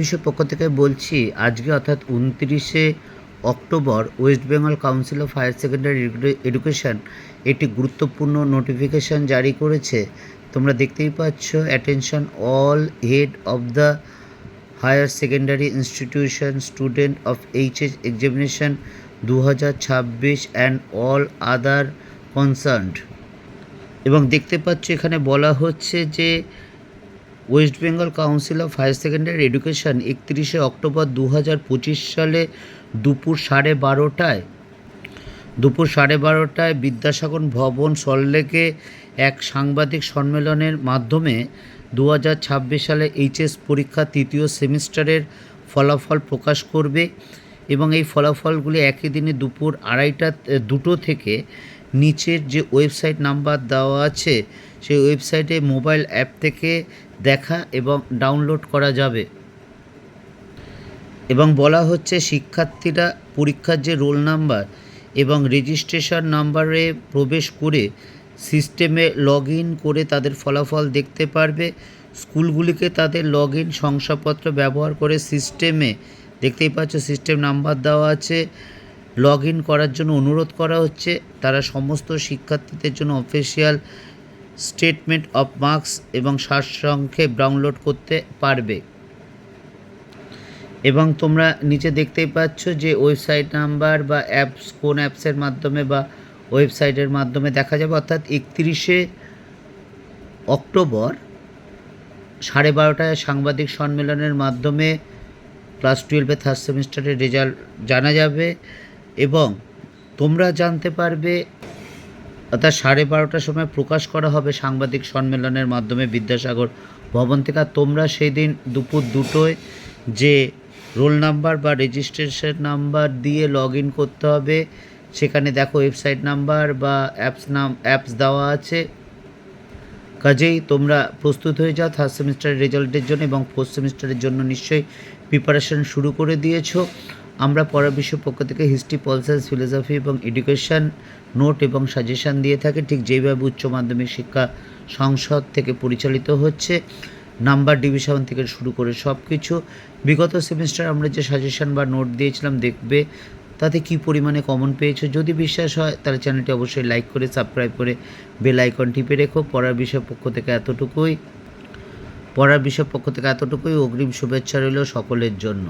বিশ্বের পক্ষ থেকে বলছি, আজকে অর্থাৎ উনত্রিশে October West Bengal Council of Higher Secondary Education একটি গুরুত্বপূর্ণ নোটিফিকেশন জারি করেছে। তোমরা দেখতেই পাচ্ছ attention all head of the higher secondary institution student of HS examination দু হাজার ছাব্বিশ অ্যান্ড অল আদার কনসার্নড এবং দেখতে পাচ্ছ, এখানে বলা হচ্ছে যে West Bengal Council of Higher Secondary Education একত্রিশে অক্টোবর দু হাজার পঁচিশ সালে দুপুর সাড়ে বারোটায়, দুপুর সাড়ে বারোটায় বিদ্যাসাগর ভবন সল্টলেকে এক সাংবাদিক সম্মেলনের মাধ্যমে দু হাজার ছাব্বিশ সালে এইচএস পরীক্ষা তৃতীয় সেমিস্টারের ফলাফল প্রকাশ করবে। এবং এই ফলাফলগুলি একই দিনে দুপুর আড়াইটা দুটো থেকে নিচের যে ওয়েবসাইট নাম্বার দেওয়া আছে, সেই ওয়েবসাইটে মোবাইল অ্যাপ থেকে দেখা এবং ডাউনলোড করা যাবে। এবং বলা হচ্ছে শিক্ষার্থীরা পরীক্ষার যে রোল নাম্বার এবং রেজিস্ট্রেশন নাম্বারে প্রবেশ করে সিস্টেমে লগ করে তাদের ফলাফল দেখতে পারবে। স্কুলগুলিকে তাদের লগ ইন শংসাপত্র ব্যবহার করে সিস্টেমে দেখতেই পাচ্ছ সিস্টেম নাম্বার দেওয়া আছে। লগ ইন করার জন্য অনুরোধ করা হচ্ছে। তারা সমস্ত শিক্ষার্থীদের জন্য অফিসিয়াল স্টেটমেন্ট অফ মার্কস এবং সারসংক্ষেপ ডাউনলোড করতে পারবে। এবং তোমরা নিচে দেখতেই পাচ্ছ যে ওয়েবসাইট নাম্বার বা অ্যাপস কোন অ্যাপসের মাধ্যমে বা ওয়েবসাইটের মাধ্যমে দেখা যাবে। অর্থাৎ একত্রিশে অক্টোবর সাড়ে বারোটায় সাংবাদিক সম্মেলনের মাধ্যমে ক্লাস টুয়েলভে থার্ড সেমিস্টারের রেজাল্ট জানা যাবে এবং তোমরা জানতে পারবে, অর্থাৎ সাড়ে বারোটার সময় প্রকাশ করা হবে সাংবাদিক সম্মেলনের মাধ্যমে বিদ্যাসাগর ভবন থেকে। তোমরা সেই দিন দুপুর দুটোয় যে রোল নাম্বার বা রেজিস্ট্রেশন নাম্বার দিয়ে লগ ইন করতে হবে, সেখানে দেখো ওয়েবসাইট নাম্বার বা অ্যাপস নাম অ্যাপস দেওয়া আছে। কাজেই তোমরা প্রস্তুত হয়ে যাও থার্ড সেমিস্টারের রেজাল্টের জন্য এবং ফোর্থ সেমিস্টারের জন্য নিশ্চয়ই প্রিপারেশন শুরু করে দিয়েছ। আমরা পড়া বিশ্ব পক্ষ থেকে হিস্ট্রি পলসাস ফিলোসফি এবং এডুকেশন নোট এবং সাজেশন দিয়ে থাকি। ঠিক যেইভাবে উচ্চ মাধ্যমিক শিক্ষা সংসদ থেকে পরিচালিত হচ্ছে নাম্বার ডিভিশন থেকে শুরু করে সব কিছু বিগত সেমিস্টার আমরা যে সাজেশন বা নোট দিয়েছিলাম, দেখবে তাতে কি পরিমাণে কমন পেয়েছ? যদি বিশ্বাস হয়, তাহলে চ্যানেলটি অবশ্যই লাইক করে সাবস্ক্রাইব করে বেল আইকন টিপে রেখো। পড়ার বিষয় পক্ষ থেকে এতটুকুই। পড়ার বিষয় পক্ষ থেকে এতটুকুই অগ্রিম শুভেচ্ছা রইল সকলের জন্য।